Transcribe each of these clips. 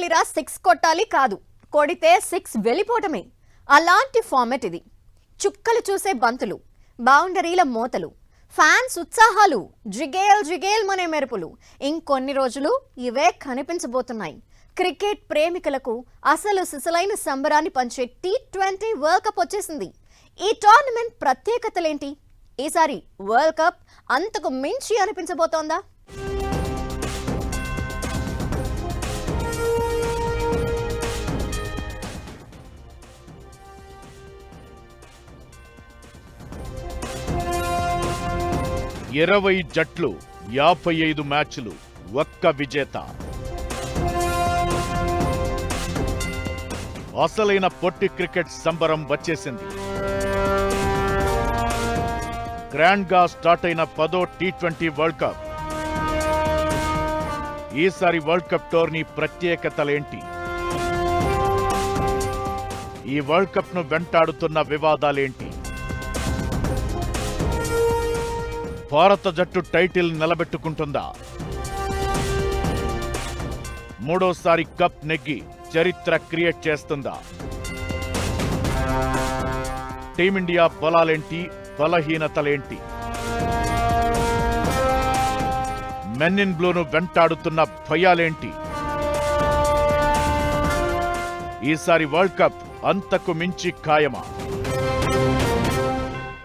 కొట్టాలిరా six కొట్టాలి కాదు. కొడితే సిక్స్ వెళ్ళిపోవటమే. అలాంటి ఫార్మెట్ ఇది. చుక్కలు చూసే బంతులు బౌండరీల మోతలు ఫ్యాన్స్ ఉత్సాహాలు జిగేల్ జిగేల్ మనే మెరుపులు. ఇంకొన్ని రోజులు ఇవే కనిపించబోతున్నాయి. క్రికెట్ ప్రేమికులకు అసలు సిసలైన సంబరాన్ని పంచే టీ ట్వంటీ వరల్డ్ కప్ వచ్చేసింది. ఈ టోర్నమెంట్ ప్రత్యేకతలేంటి? ఈసారి వరల్డ్ కప్ అంతకు మించి అనిపించబోతోందా? ఇరవై జట్లు యాభై ఐదు మ్యాచ్లు ఒక్క విజేత. అసలైన పొట్టి క్రికెట్ సంబరం వచ్చేసింది. గ్రాండ్గా స్టార్ట్ అయిన పదో టీ ట్వంటీ వరల్డ్ కప్. ఈసారి వరల్డ్ కప్ టోర్నీ ప్రత్యేకతలేంటి? ఈ వరల్డ్ కప్ను వెంటాడుతున్న వివాదాలేంటి? భారత జట్టు టైటిల్ నిలబెట్టుకుంటుందా? మూడోసారి కప్ నెగ్గి చరిత్ర క్రియేట్ చేస్తుందా? టీమిండియా బలాలేంటి బలహీనతలేంటి? మెన్నిన్ బ్లూను వెంటాడుతున్న భయాలేంటి? ఈసారి వరల్డ్ కప్ అంతకు మించి ఖాయమా?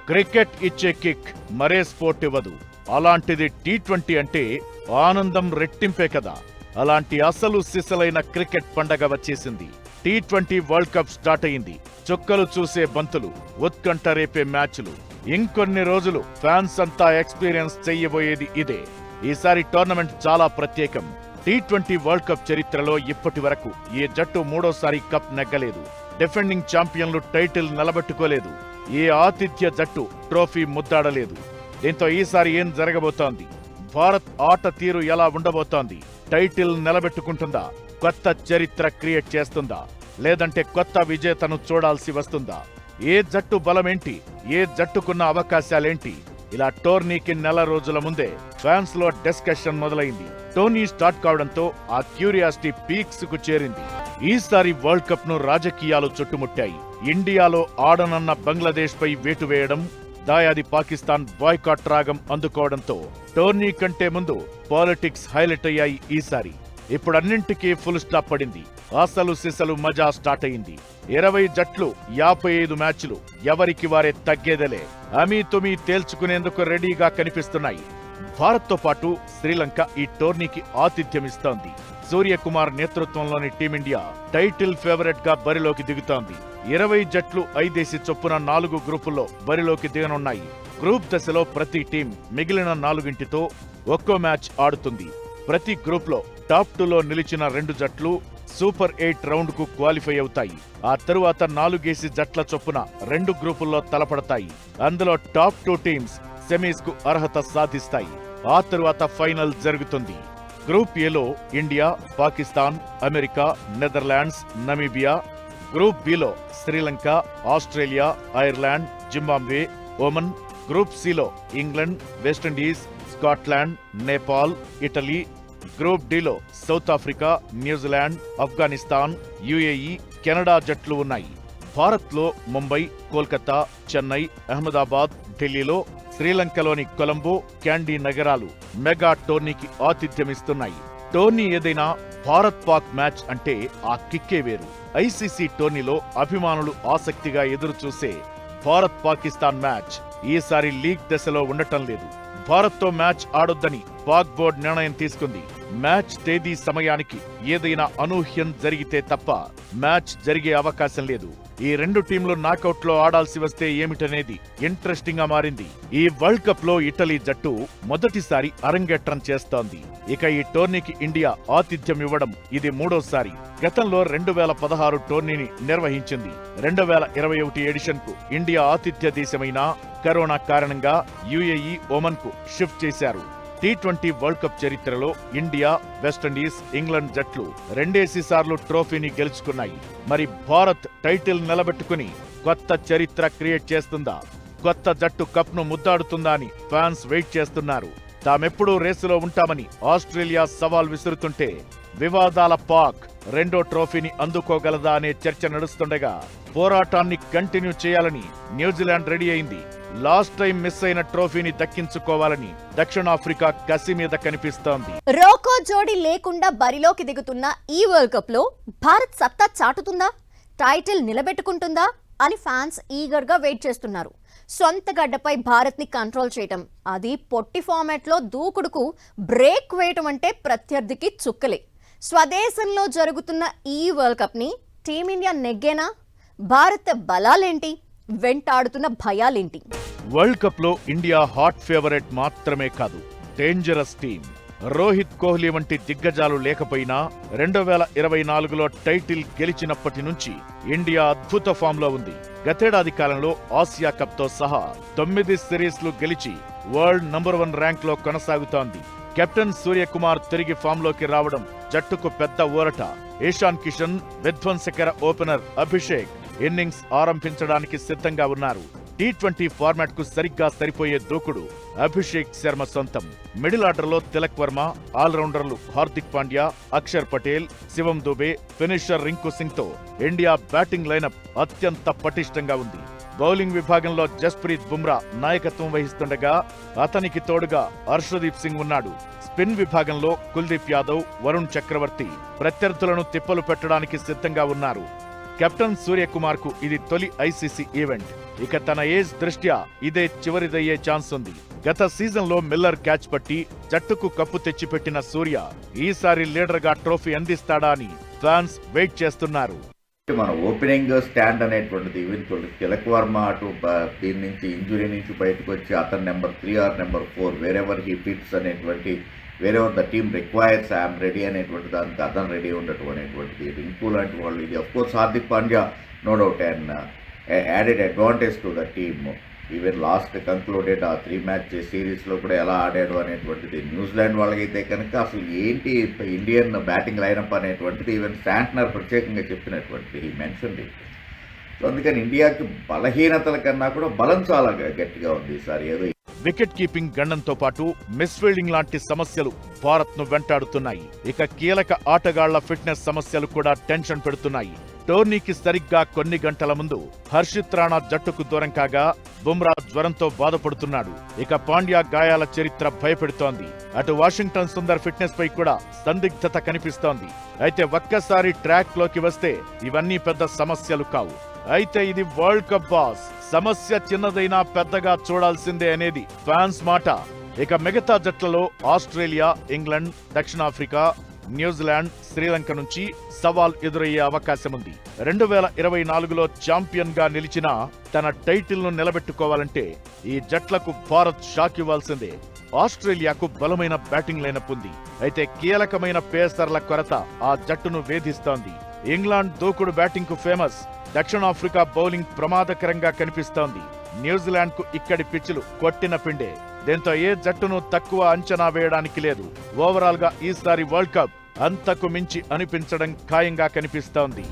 క్రికెట్ ఇచ్చే కిక్ మరే స్పోర్ట్ ఇవ్వదు. అలాంటిది టీ ట్వంటీ అంటే ఆనందం రెట్టింపే కదా. అలాంటి అసలు సిసలైన క్రికెట్ పండగ వచ్చేసింది. T twenty world cup start అయింది. చుక్కలు చూసే బంతులు ఉత్కంఠ రేపే మ్యాచ్లు. ఇంకొన్ని రోజులు ఫ్యాన్స్ అంతా ఎక్స్పీరియన్స్ చెయ్యబోయేది ఇదే. ఈసారి టోర్నమెంట్ చాలా ప్రత్యేకం. టీ ట్వంటీ వరల్డ్ కప్ చరిత్రలో ఇప్పటి వరకు ఏ జట్టు మూడోసారి కప్ నెగ్గలేదు. డిఫెండింగ్ ఛాంపియన్లు టైటిల్ నిలబెట్టుకోలేదు. ఏ ఆతిథ్య జట్టు ట్రోఫీ ముద్దాడలేదు. దీంతో ఈసారి ఏం జరగబోతోంది? భారత్ ఆట తీరు ఎలా ఉండబోతోంది? టైటిల్ నిలబెట్టుకుంటుందా? కొత్త చరిత్ర క్రియేట్ చేస్తుందా? లేదంటే కొత్త విజేతను చూడాల్సి వస్తుందా? ఏ జట్టు బలమేంటి? ఏ జట్టుకున్న అవకాశాలేంటి? ఇలా టోర్నీకి నెల రోజుల ముందే ఫ్యాన్స్లో డిస్కషన్ మొదలైంది. టోర్నీ స్టార్ట్ కావడంతో ఆ క్యూరియాసిటీ పీక్స్కు చేరింది. ఈసారి వరల్డ్ కప్ను రాజకీయాలు చుట్టుముట్టాయి. ఇండియాలో ఆడనన్న బంగ్లాదేశ్ పై వేటు వేయడం దాయాది పాకిస్తాన్ బాయ్కాట్ రాగం అందుకోవడంతో టోర్నీ కంటే ముందు పాలిటిక్స్ హైలైట్ అయ్యాయి ఈసారి. ఇప్పుడు అన్నింటికీ ఫుల్ స్టాప్ పడింది. అసలు సిసలు మజా స్టార్ట్ అయింది. ఇరవై జట్లు యాభై ఐదు మ్యాచ్లు ఎవరికి వారే తగ్గేదలే. అమీ తుమీ తేల్చుకునేందుకు రెడీగా కనిపిస్తున్నాయి. భారత్తో పాటు శ్రీలంక ఈ టోర్నీకి ఆతిథ్యమిస్తోంది సూర్యకుమార్ నేతృత్వంలోని టీమిండియా టైటిల్ ఫేవరెట్గా బరిలోకి దిగుతోంది. ఇరవై జట్లు ఐదేసి చొప్పున నాలుగు గ్రూపుల్లో బరిలోకి దిగనున్నాయి. గ్రూప్ దశలో ప్రతి టీం మిగిలిన నాలుగింటితో ఒక్కో మ్యాచ్ ఆడుతుంది. ప్రతి గ్రూప్లో టాప్ టూలో నిలిచిన రెండు జట్లు సూపర్ ఎయిట్ రౌండ్కు క్వాలిఫై అవుతాయి. ఆ తరువాత నాలుగేసి జట్ల చొప్పున రెండు గ్రూపుల్లో తలపడతాయి. అందులో టాప్ టూ టీమ్స్ సెమీస్కు అర్హత సాధిస్తాయి. ఆ తరువాత ఫైనల్ జరుగుతుంది. గ్రూప్ ఏలో India Pakistan America Netherlands Namibia group below Sri Lanka Australia Ireland Zimbabwe Oman group సిలో England West Indies Scotland Nepal Italy group డిలో South Africa New Zealand Afghanistan UAE Canada జట్లు ఉన్నాయి. భారత్లో ముంబై కోల్కతా చెన్నై అహ్మదాబాద్ ఢిల్లీలో శ్రీలంకలోని కొలంబో క్యాండీ నగరాలు మెగా టోర్నీకి ఆతిథ్యమిస్తున్నాయి. టోర్నీ ఏదైనా భారత్ పాక్ మ్యాచ్ అంటే ఆ కిక్కే వేరు. ఐసీసీ టోర్నీలో అభిమానులు ఆసక్తిగా ఎదురుచూసే భారత్ పాకిస్తాన్ మ్యాచ్ ఈసారి లీగ్ దశలో ఉండటం లేదు. భారత్తో మ్యాచ్ ఆడొద్దని పాక్ బోర్డు నిర్ణయం తీసుకుంది. మ్యాచ్ తేదీ సమయానికి ఏదైనా అనూహ్యం జరిగితే తప్ప మ్యాచ్ జరిగే అవకాశం లేదు. ఈ రెండు టీంలు నాకౌట్లో ఆడాల్సి వస్తే ఏమిటనేది ఇంట్రెస్టింగ్గా మారింది. ఈ వరల్డ్ కప్లో ఇటలీ జట్టు మొదటిసారి అరంగేట్రం చేస్తోంది. ఇక ఈ టోర్నీకి ఇండియా ఆతిథ్యం ఇవ్వడం ఇది మూడోసారి. గతంలో రెండు వేల పదహారు టోర్నీని నిర్వహించింది. రెండు వేల ఇరవై ఒకటి ఎడిషన్కు ఇండియా ఆతిథ్య దేశమైన కరోనా కారణంగా యుఏఈ ఒమన్కు షిఫ్ట్ చేశారు. టీ ట్వంటీ వరల్డ్ కప్ చరిత్రలో ఇండియా వెస్టిండీస్ ఇంగ్లాండ్ జట్లు రెండేసి సార్లు ట్రోఫీని గెలుచుకున్నాయి. మరి భారత్ టైటిల్ నిలబెట్టుకుని కొత్త చరిత్ర క్రియేట్ చేస్తుందా? కొత్త జట్టు కప్ను ముద్దాడుతుందా అని ఫ్యాన్స్ వెయిట్ చేస్తున్నారు. తామెప్పుడూ రేసులో ఉంటామని ఆస్ట్రేలియా సవాల్ విసురుతుంటే వివాదాల పాక్ రెండో ట్రోఫీని అందుకోగలదా అనే చర్చ నడుస్తుండగా పోరాటాన్ని కంటిన్యూ చేయాలని న్యూజిలాండ్ రెడీ అయింది. లాస్ట్ టైం మిస్ అయిన ట్రోఫీని దక్కించుకోవాలని దక్షిణాఫ్రికా కసి మీద కనిపిస్తోంది. రోకో జోడీ లేకుండా బరిలోకి దిగుతున్న ఈ వరల్డ్ కప్లో భారత్ సత్తా చాటుతుందా? టైటిల్ నిలబెట్టుకుంటుందా? అని ఫ్యాన్స్ ఈగర్గా వెయిట్ చేస్తున్నారు. సొంత గడ్డపై భారత్ని కంట్రోల్ చేయటం అది పొట్టి ఫార్మాట్లో దూకుడుకు బ్రేక్ వేయటం అంటే ప్రత్యర్థికి చుక్కలే. స్వదేశంలో జరుగుతున్న ఈ వరల్డ్ కప్ని టీమిండియా నెగ్గేనా? భారత బలాలేంటి? వెంటాడుతున్న భయాలేంటి? వరల్డ్ కప్లో ఇండియా హాట్ ఫేవరెట్ మాత్రమే కాదు డేంజరస్ టీమ్ రోహిత్ కోహ్లీ వంటి దిగ్గజాలు లేకపోయినా రెండు వేల ఇరవై నాలుగులో టైటిల్ గెలిచినప్పటి నుంచి ఇండియా అద్భుత ఫామ్లో ఉంది. గతేడాది కాలంలో ఆసియా కప్తో సహా తొమ్మిది సిరీస్లు గెలిచి వరల్డ్ నంబర్ వన్ ర్యాంక్లో కొనసాగుతోంది. కెప్టెన్ సూర్యకుమార్ తిరిగి ఫామ్లోకి రావడం జట్టుకు పెద్ద ఊరట. ఈశాన్ కిషన్ విధ్వంసకర ఓపెనర్ అభిషేక్ ఇన్నింగ్స్ ఆరంభించడానికి సిద్ధంగా ఉన్నారు. టీ ట్వంటీ ఫార్మాట్కు సరిగ్గా సరిపోయే దూకుడు అభిషేక్ శర్మ సొంతం. మిడిల్ ఆర్డర్లో తిలక్ వర్మ ఆల్రౌండర్లు హార్దిక్ పాండ్యా అక్షర్ పటేల్ శివం దుబే ఫినిషర్ రింకు సింగ్తో ఇండియా బ్యాటింగ్ లైనప్ అత్యంత పటిష్టంగా ఉంది. బౌలింగ్ విభాగంలో జస్ప్రీత్ బుమ్రా నాయకత్వం వహిస్తుండగా అతనికి తోడుగా హర్షదీప్ సింగ్ ఉన్నాడు. స్పిన్ విభాగంలో కుల్దీప్ యాదవ్ వరుణ్ చక్రవర్తి ప్రత్యర్థులను తిప్పలు పెట్టడానికి సిద్ధంగా ఉన్నారు. కెప్టెన్ సూర్యకుమార్కు ఇది తొలి ఐసీసీ ఈవెంట్. ఇక తన ఏజ్ దృష్ట్యా ఇదే చివరిదయ్యే ఛాన్స్ ఉంది. గత సీజన్లో మిల్లర్ క్యాచ్ పట్టి జట్టుకు కప్పు తెచ్చిపెట్టిన సూర్య ఈసారి లీడర్గా ట్రోఫీ అందిస్తాడా అని ఫ్యాన్స్ వెయిట్ చేస్తున్నారు. మన ఓపెనింగ్ స్టాండ్ అనేటువంటిది ఈవెన్ తిలక్ వర్మ అటు దీని నుంచి ఇంజురీ నుంచి బయటకు వచ్చి అతను number three or number four wherever he fits అనేటువంటి where the team requires I'm ready అనేటువంటి దానికి అతను రెడీ ఉండటం అనేటువంటిది. రింకు లాంటి వాళ్ళు ఇది. Of course Hardik Pandya no doubt and added advantage to the team even last concluded ఆ త్రీ మ్యాచ్ సిరీస్లో కూడా ఎలా ఆడాడు అనేటువంటిది. న్యూజిలాండ్ వాళ్ళకైతే కనుక అసలు ఏంటి ఇండియన్ బ్యాటింగ్ లైనప్ అనేటువంటిది ఈవెన్ శాంట్నర్ ప్రత్యేకంగా చెప్పినటువంటిది ఈ మెన్షన్ సో అందుకని ఇండియాకి బలహీనతల కన్నా కూడా బలం చాలా గట్టిగా ఉంది ఈసారి. ఏదో వికెట్ కీపింగ్ గండంతో పాటు మిస్ ఫీల్డింగ్ లాంటి సమస్యలు భారత్ను వెంటాడుతున్నాయి. ఇక కీలక ఆటగాళ్ళ ఫిట్నెస్ సమస్యలు కూడా టెన్షన్ పెడుతున్నాయి. టోర్నీకి సరిగ్గా కొన్ని గంటల ముందు హర్షిత్ రాణా జట్టుకు దూరం కాగా బుమ్రా జ్వరంతో బాధపడుతున్నాడు. ఇక పాండ్యా గాయాల చరిత్ర భయపెడుతోంది. అటు వాషింగ్టన్ సుందర్ ఫిట్నెస్ పై కూడా సందిగ్ధత కనిపిస్తోంది. అయితే ఒక్కసారి ట్రాక్లోకి వస్తే ఇవన్నీ పెద్ద సమస్యలు కావు. అయితే ఇది వరల్డ్ కప్ బాస్ సమస్య చిన్నదైనా పెద్దగా చూడాల్సిందే అనేది ఫ్యాన్స్ మాట. ఇక మిగతా జట్లలో ఆస్ట్రేలియా ఇంగ్లాండ్ దక్షిణాఫ్రికా న్యూజిలాండ్ శ్రీలంక నుంచి సవాల్ ఎదురయ్యే అవకాశం ఉంది రెండు వేల ఇరవై నాలుగులో ఛాంపియన్గా నిలిచిన తన టైటిల్ను నిలబెట్టుకోవాలంటే ఈ జట్లకు భారత్ షాక్ ఇవ్వాల్సిందే. ఆస్ట్రేలియాకు బలమైన బ్యాటింగ్ లైనప్ ఉంది. అయితే కీలకమైన పేసర్ల కొరత ఆ జట్టును వేధిస్తోంది. ఇంగ్లాండ్ దూకుడు బ్యాటింగ్కు ఫేమస్. దక్షిణాఫ్రికా బౌలింగ్ ప్రమాదకరంగా కనిపిస్తోంది. న్యూజిలాండ్కు ఇక్కడి పిచ్చులు కొట్టిన పిండే. దీంతో ఏ జట్టును తక్కువ అంచనా వేయడానికి లేదు. ఓవరాల్గా ఈసారి వరల్డ్ కప్ అంతకు మించి అనిపించడం ఖాయంగా కనిపిస్తోంది.